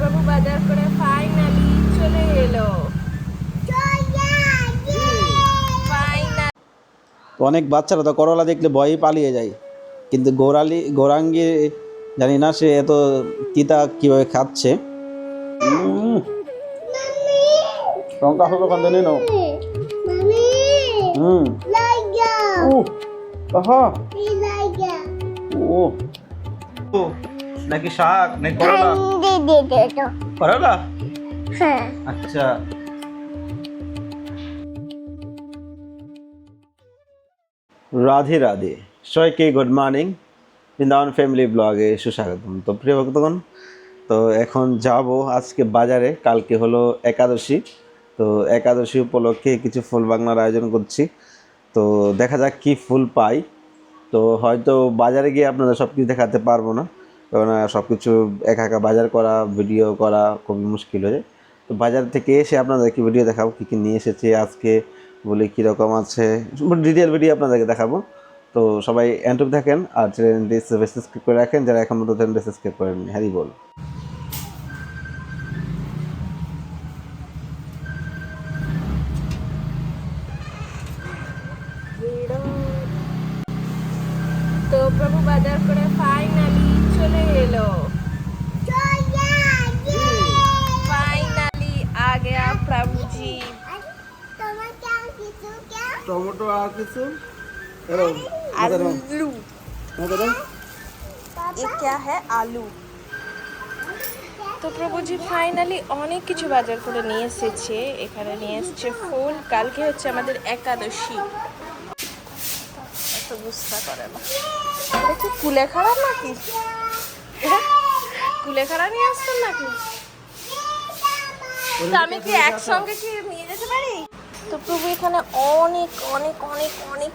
প্রভু বাজার করে ফাইনালি চলে এলো। তো অনেক বাচ্চারা তো করলা দেখলে ভয়ই পালিয়ে যায়। কিন্তু গৌরালি গৌরাঙ্গি জানি না সে এত তিতা কীভাবে খাচ্ছে। উম। লঙ্কা হলো কান্দে নেই নাও। হুম। ও আহা। ও ও নাকি শাক? নাকি করলা? করলা? হ্যাঁ। আচ্ছা। রাধে রাধে। সবাইকে গুড মর্নিং বৃন্দাবন ফ্যামিলি ব্লগে সুস্বাগতম। তো প্রিয় ভক্তগণ তো এখন যাব আজকে বাজারে। কালকে হলো একাদশী। তো একাদশী উপলক্ষে কিছু ফুল বাংলার আয়োজন করছি। তো দেখা যাক কি ফুল পাই। তো হয়তো বাজারে গিয়ে আপনাদের সব কিছু দেখাতে পারব না। কারণ সব কিছু একা একা বাজার করা, ভিডিও করা খুবই মুশকিল হয়ে যায়। তো বাজার থেকে এসে আপনাদেরকে ভিডিও দেখাবো, কী কী নিয়ে এসেছে আজকে, বলে কীরকম আছে ডিটেল ভিডিও আপনাদেরকে দেখাবো। তো সবাই অ্যান্ড দেখেন আর চ্যানেলটি সাবস্ক্রাইব করে রাখেন, যারা এখন মতো চ্যানেলটি সাবস্ক্রাইব করেন হ্যারি বল টমেটো আর কিছু आलू ये क्या है আলু তো প্রভুজি ফাইনালি অনেক কিছু বাজার করে নিয়ে এসেছে এখানে নিয়ে এসেছে ফুল কালকে হচ্ছে আমাদের একাদশী এত বুঝতে করে না এটা কি কুলেখাড়া নাকি এটা কুলেখাড়া নিয়ে আসছেন নাকি তো আমি কি একসঙ্গে কি নিয়ে যেতে পারি তো প্রভু এখানে অনেক অনেক অনেক অনেক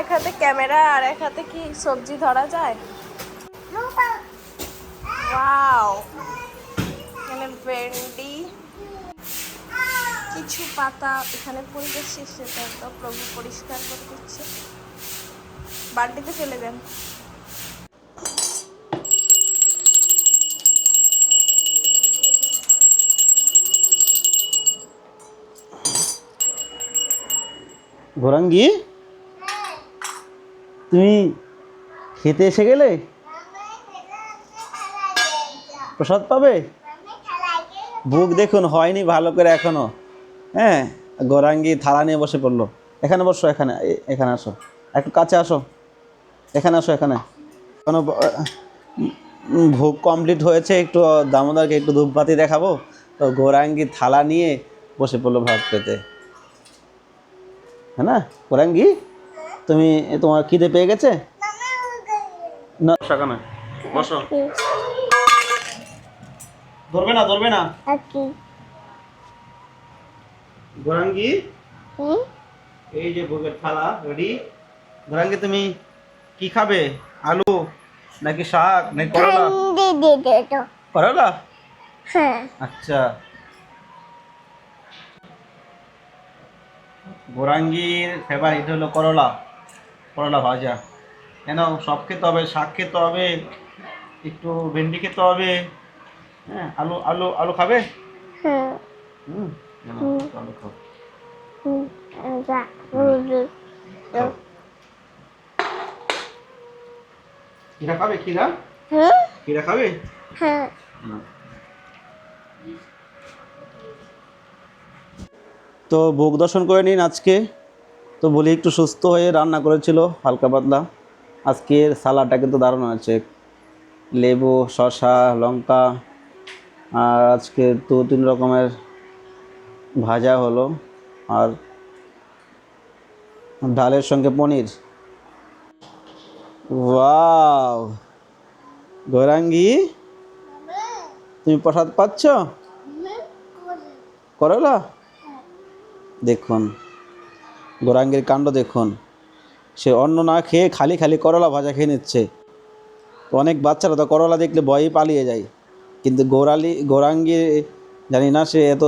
এক হাতে ক্যামেরা আর এক হাতে কি সবজি ধরা যায়? ওয়াও এখানে ভেন্ডি, কিছু পাতা এখানে পরিবেশ সেটা তো প্রভু পরিষ্কার করে দিচ্ছে। বালতিতে ফেলে দেন। ঘোরাঙ্গি তুমি খেতে এসে গেলে? প্রসাদ পাবে? বুক দেখুন, হয়নি ভালো করে এখনও। হ্যাঁ গৌরাঙ্গি থালা নিয়ে বসে পড়ল। এখানে বসো, এখানে এখানে আসো। একটু কাছে আসো। এখানে আসো, এখানে। কোনো ভোগ কমপ্লিট হয়েছে, একটু দামোদরকে একটু ধূপবাতি দেখাবো। তো গৌরাঙ্গি থালা নিয়ে বসে পড়ল ভাত পেতে হ্যাঁ না গৌরাঙ্গি তুমি তোমার খিদে পেয়ে গেছে না বসো ধরবে না ধরবে না গৌরাঙ্গি এই যে ভোগের থালা রেডি গৌরাঙ্গি তুমি কি খাবে আলু নাকি শাক নাকি করলা করলা আচ্ছা গোরাঙ্গির ফেভারিট হলো করলা। করলা ভাজা। কেন? সব খেতে হবে শাক খেতে হবে একটু ভেন্ডি খেতে হবে। হ্যাঁ আলু আলু আলু খাবে? হুম নাও, আলু খাও। খিরা খাবে? খিরা খিরা খাবে? না। তো ভোগ দর্শন করে নিন আজকে। তো বলি একটু সুস্থ হয়ে রান্না করেছিল হালকা পাতলা। আজকের সালাডটা কিন্তু দারুণ আছে লেবু শসা লঙ্কা আর আজকে দু তিন রকমের ভাজা হলো। আর ডালের সঙ্গে পনির। ওয়াও! গৌরাঙ্গি তুমি প্রসাদ পাচ্ছ? করলা? দেখুন। গোরাঙ্গের কাণ্ড দেখুন। সে অন্ন না খেয়ে খালি খালি করলা ভাজা খেয়ে নিচ্ছে। অনেক বাচ্চারা তো করলা দেখলে ভয়ই পালিয়ে যায়। কিন্তু গৌরালি গোরাঙ্গি জানি না সে এত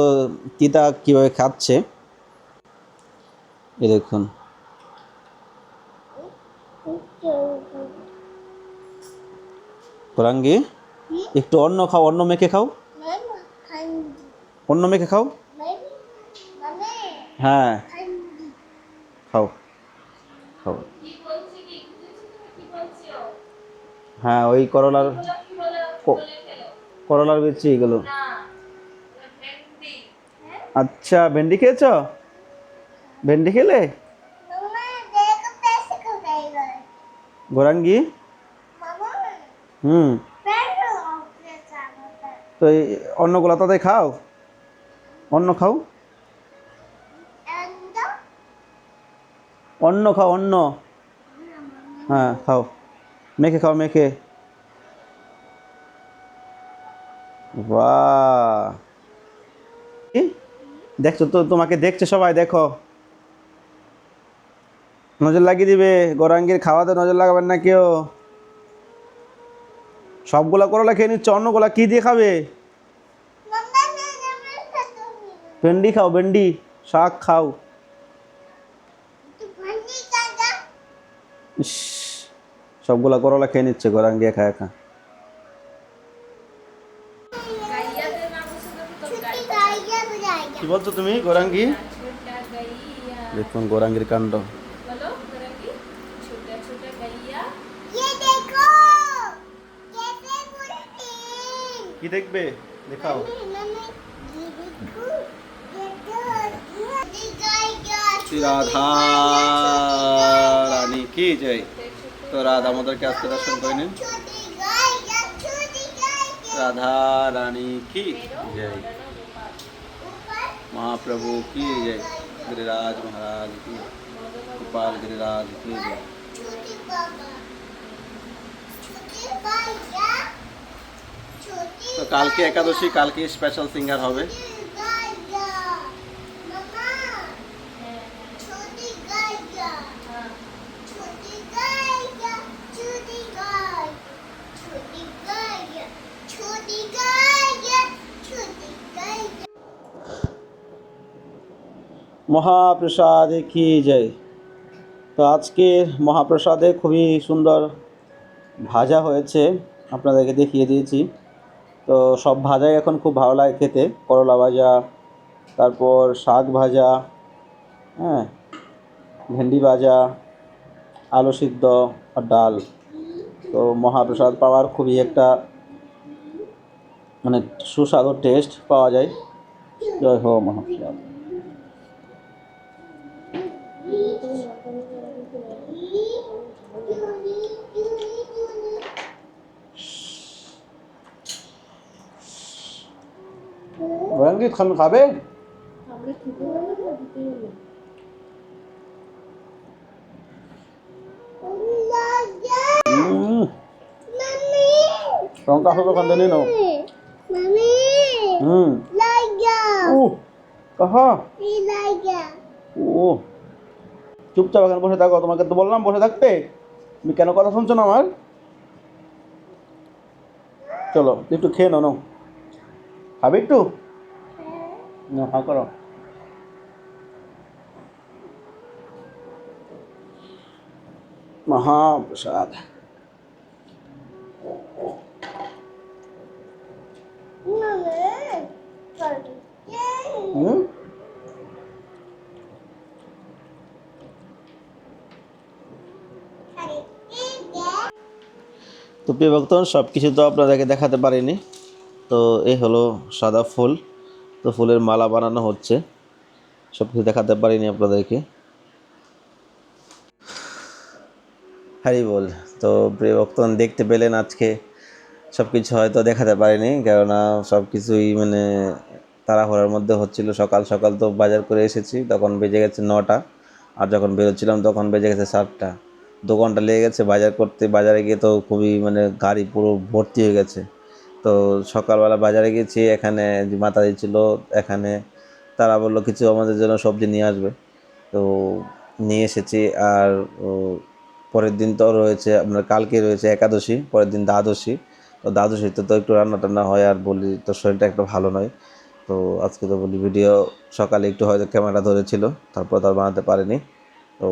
তিতা কীভাবে খাচ্ছে। এ দেখুন। গোরাঙ্গি একটু অন্ন খাও অন্ন মেখে খাও। অন্য মেখে খাও। হ্যাঁ। খাও। খাও। হ্যাঁ ওই করলার করলার বেচছি এগুলো। আচ্ছা ভেন্ডি খেয়েছ? ভেন্ডি খেলে? গোরাঙ্গি? হুম। তো অন্নগুলো তাতে খাও? অন্ন খাও? অন্ন খাও অন্ন। হ্যাঁ খাও। মেখে খাও মেখে। কি? দেখছ তো তোমাকে দেখছে সবাই দেখো। নজর লাগিয়ে দিবে গৌরাঙ্গীর খাওয়াতে নজর লাগাবেন না কেউ। সবগুলা করলা খেয়ে নিচ্ছে অন্যগুলা কি দিয়ে খাবে? ভেন্ডি খাও ভেন্ডি শাক খাও। ইস সবগুলা করলা খেয়ে নিচ্ছে গরান গিয়ে খায় খা কি বলছো তুমি গোরাঙ্গি? দেখুন গোরাঙ্গির কাণ্ড। কি দেখবে? দেখাও। রাধা। রানী কি জয় তো রাধা আমাদেরকে আজকে দর্শন করে নিন छोटी गाइया छोटी गाइया রাধা রানী কি জয় ऊपर महाप्रभु की जय गिरिराज महाराज की गोपाल गिरिराज की जय छोटी बाबा छोटी गाइया छोटी তো কালকে একাদশী কালকে স্পেশাল সিঙ্গার হবে মহাপ্রসাদে কি জয়? তো আজকে মহাপ্রসাদে খুবই সুন্দর ভাজা হয়েছে, আপনাদেরকে দেখিয়ে দিয়েছি। তো সব ভাজাই এখন খুব ভালো লাগে খেতে। করলা ভাজা, তারপর শাক ভাজা হ্যাঁ ভেন্ডি ভাজা, আলু সিদ্ধ আর ডাল। তো মহাপ্রসাদ পাওয়ার খুবই একটা মানে সুস্বাদু টেস্ট পাওয়া যায়। জয় হো মহাপ্রসাদ। মুরগি খান খাবে লঙ্কা চুপচাপ এখানে বসে থাকো তোমাকে তো বললাম বসে থাকতে। তুমি কেন কথা শুনছো না আমার? চলো একটু খেয়ে নাও। খাবে একটু? হা মহাপ্রসাদ হুম তো প্রিয় ভক্ত সব কিছু তো আপনাদেরকে দেখাতে পারিনি। তো এই হলো সাদা ফুল। তো ফুলের মালা বানানো হচ্ছে। সব কিছু দেখাতে পারিনি আপনাদেরকে। হারি বল, তো প্রিয় ভক্তগণ, দেখতে পেলেন আজকে সব কিছু হয়তো দেখাতে পারিনি, কেননা সব কিছুই মানে তাড়াহুড়ার মধ্যে হচ্ছিল। সকাল সকাল তো বাজার করে এসেছি, তখন বেজে গেছে নটা। আর যখন বেরোচ্ছিলাম, তখন বেজে গেছে সাতটা। দু ঘণ্টা লেগে গেছে বাজার করতে। বাজারে গিয়ে তো খুবই মানে গাড়ি পুরো ভর্তি হয়ে গেছে। তো সকালবেলা বাজারে গেছি, এখানে যে মাতাজি ছিল, এখানে তারা বলল কিছু আমাদের জন্য সবজি নিয়ে আসবে। তো নিয়ে এসেছি আর পরের দিন তো রয়েছে আপনার কালকে রয়েছে একাদশী, পরের দিন দ্বাদশী। তো দ্বাদশীতে তো একটু রান্না টান্না হয় আর বলি তো শরীরটা একটু ভালো নয়। তো আজকে তো বলি ভিডিও সকালে একটু হয়তো ক্যামেরা ধরেছিল, তারপর তো আর বানাতে পারিনি। তো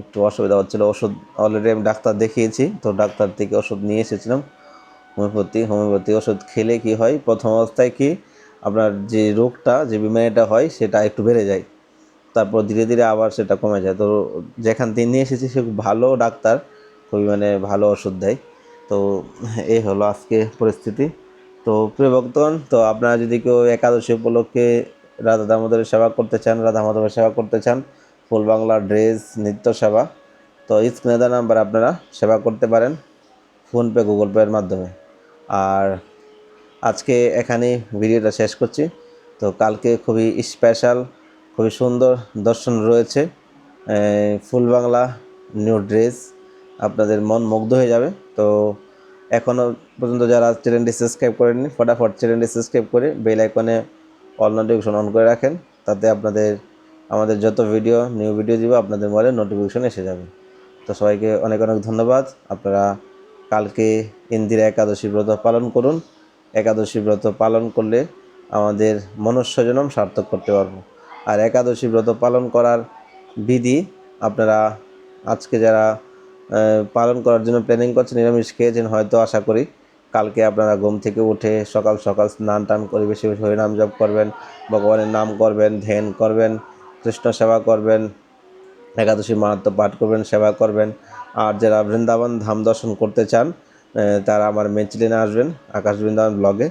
একটু অসুবিধা হচ্ছিল, ওষুধ অলরেডি আমি ডাক্তার দেখিয়েছি, তো ডাক্তার থেকে ওষুধ নিয়ে এসেছিলাম। হোমিওপ্যাথি হোমিওপ্যাথি ওষুধ খেলে কি হয়? প্রথম অবস্থায় কি আপনার যে রোগটা, যে বিমারিটা হয়, সেটা একটু বেড়ে যায়। তারপর ধীরে ধীরে আবার সেটা কমে যায়। তো যেখান থেকে নিয়ে এসেছি, সে ভালো ডাক্তার, খুবই মানে ভালো ওষুধ দেয়। তো এই হলো আজকে পরিস্থিতি। তো প্রিয় ভক্তগণ, তো আপনারা যদি কেউ একাদশী উপলক্ষে রাধা দামোদরের সেবা করতে চান, রাধা মাধবের সেবা করতে চান, ফুল বাংলা ড্রেস, নৃত্য সেবা, তো স্ক্রিনে দেওয়া নাম্বার আপনারা সেবা করতে পারেন, ফোনপে, গুগল পের মাধ্যমে। আর আজকে এখানে ভিডিওটা শেষ করছি। তো কালকে খুবই স্পেশাল খুবই সুন্দর দর্শন রয়েছে। ফুল বাংলা নিউ ড্রেস আপনাদের মন মুগ্ধ হয়ে যাবে। তো এখনও পর্যন্ত যারা চ্যানেলটি সাবস্ক্রাইব করেননি, ফটাফট চ্যানেলটি সাবস্ক্রাইব করে বেল আইকনে অল নোটিফিকেশন অন করে রাখেন। তাতে আপনাদের, আমাদের যত ভিডিও নিউ ভিডিও দিব, আপনাদের মোবাইলে নোটিফিকেশন এসে যাবে। তো সবাইকে অনেক অনেক ধন্যবাদ। আপনারা কালকে ইন্দিরা একাদশী ব্রত পালন করুন। একাদশী ব্রত পালন করলে আমাদের মনুষ্য জনম সার্থক করতে পারব। আর একাদশী ব্রত পালন করার বিধি আপনারা আজকে যারা পালন করার জন্য প্ল্যানিং করছেন, নিরামিষ খেয়েছেন, হয়তো আশা করি কালকে আপনারা ঘুম থেকে উঠে সকাল সকাল স্নান টান করে বেশি বেশি হরিনাম জপ করবেন, ভগবানের নাম করবেন, ধ্যান করবেন, কৃষ্ণ সেবা করবেন, একাদশী মাহাত্ম পাঠ করবেন, সেবা করবেন আর যারা বৃন্দাবন ধাম দর্শন করতে চান তারা আমার মেনচিলিনে আসবেন, আকাশ বৃন্দাবন ব্লগে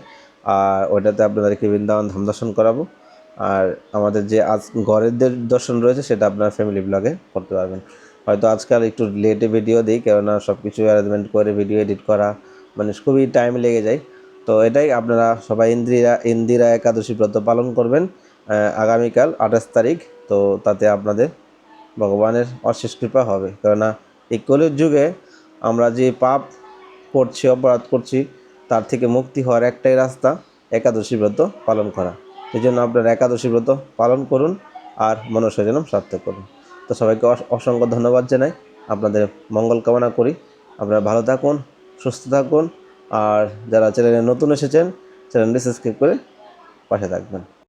আর ওইটাতে আপনাদেরকে বৃন্দাবন ধাম দর্শন করাবো। আর আমাদের যে আজ ঘরের দর্শন রয়েছে, সেটা আপনার ফ্যামিলি ব্লগে করতে পারবেন। হয়তো আজকাল একটু লেটে ভিডিও দিই, কেননা সব কিছু অ্যারেঞ্জমেন্ট করে ভিডিও এডিট করা মানে খুবই টাইম লেগে যায়। তো এটাই আপনারা সবাই ইন্দিরা ইন্দিরা একাদশী ব্রত পালন করবেন আগামীকাল আঠাশ তারিখ। তো তাতে আপনাদের ভগবানের অশেষ কৃপা হবে। কেননা এই কলির যুগে আমরা যে পাপ করছি, অপরাধ করছি, তার থেকে মুক্তি হওয়ার একটাই রাস্তা, একাদশী ব্রত পালন করা। এই জন্য আপনারা একাদশী ব্রত পালন করুন আর মনুষ্য জনম সার্থক করুন। তো সবাইকে অস- অসংখ্য ধন্যবাদ জানাই। আপনাদের মঙ্গল কামনা করি। আপনারা ভালো থাকুন, সুস্থ থাকুন, আর যারা চ্যানেলে নতুন এসেছেন, চ্যানেলটি সাবস্ক্রাইব করে পাশে থাকবেন।